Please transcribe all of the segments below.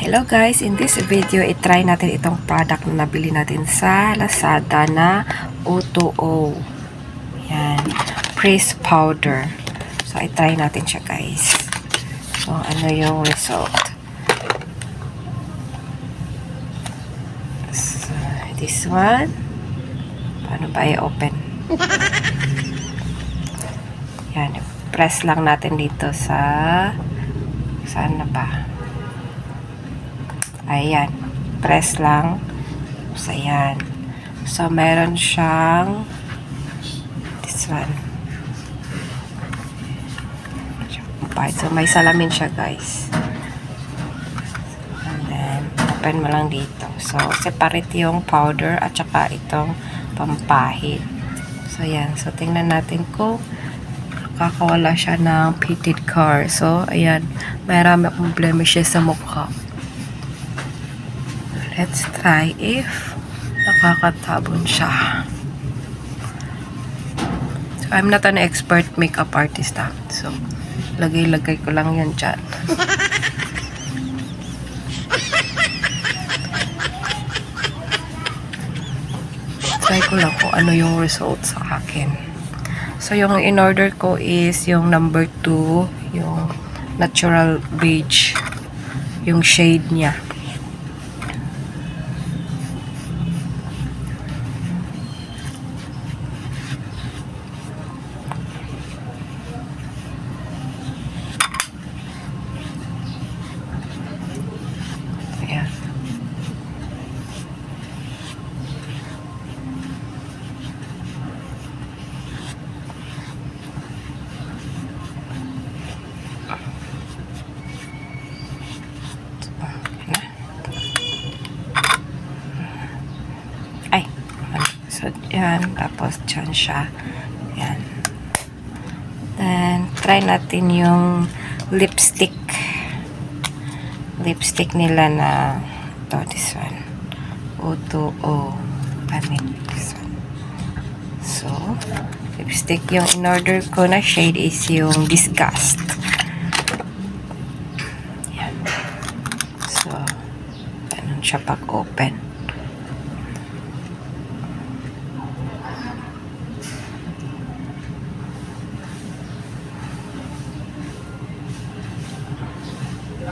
Hello guys, in this video, itry natin itong product na nabili natin sa Lazada na O2O. Yan, Press Powder. So, itry natin siya guys. So, ano yung result? So, this one. Paano ba i-open? Yan, press lang natin dito sa saan na ba? Ayan. Press lang. So, ayan. So, meron siyang this one. So, may salamin siya, guys. And then, open mo lang dito. So, separate yung powder at saka itong pampahid. So, ayan. So, tingnan natin kung kakawala siya ng pitted car. So, ayan. Marami akong blemishes sa mukha. Let's try if nakakatabon siya. So, I'm not an expert makeup artist ha. So, lagay-lagay ko lang yan dyan. try ko lang kung ano yung result sa akin. So, yung in-order ko is yung number 2, yung natural beige, yung shade niya. Ayan. na. Ay. So, yan. Tapos, dyan siya. Yan. Then, try natin yung lipstick. Lipstick nila na to, this one. O2O. Pamit. This one. So, lipstick. Yung in-order ko na shade is yung Disgust. Yan. So, ganun siya pag-open. Ay,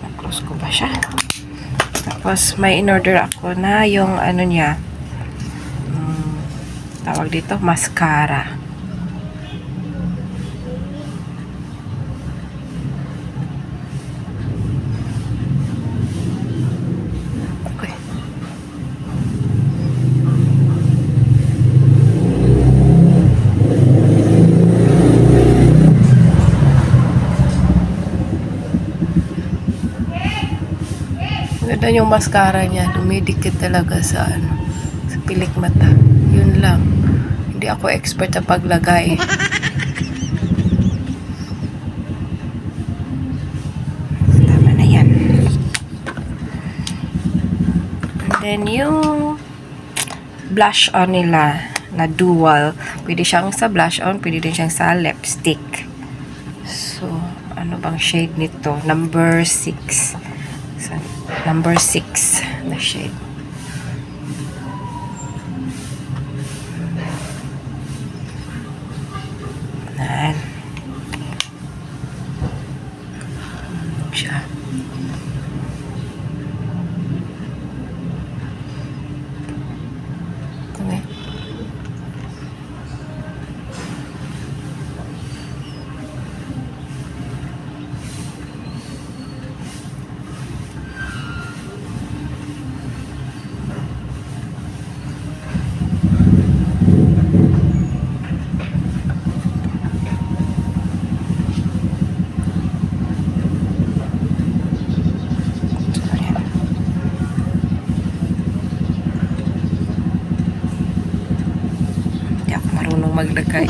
na-close ko ba siya? Tapos, may in-order ako na yung ano niya, mm, tawag dito, mascara. Ganda yung mascara niya. Dumidikit talaga sa ano, sa pilik mata. Yun lang. Hindi ako expert sa paglagay. Tama na yan. And then yung blush on nila na dual. Pwede siyang sa blush on, pwede din siyang sa lipstick. So, ano bang shade nito? Number 6. So, number 6 na shade. maglagay.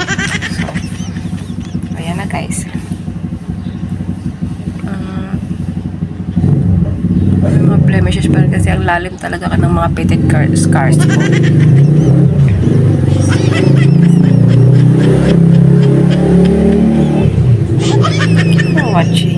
So, ayan na guys. Um, mga blemishes pa kasi ang lalim talaga ka ng mga pitted scars ko. watching.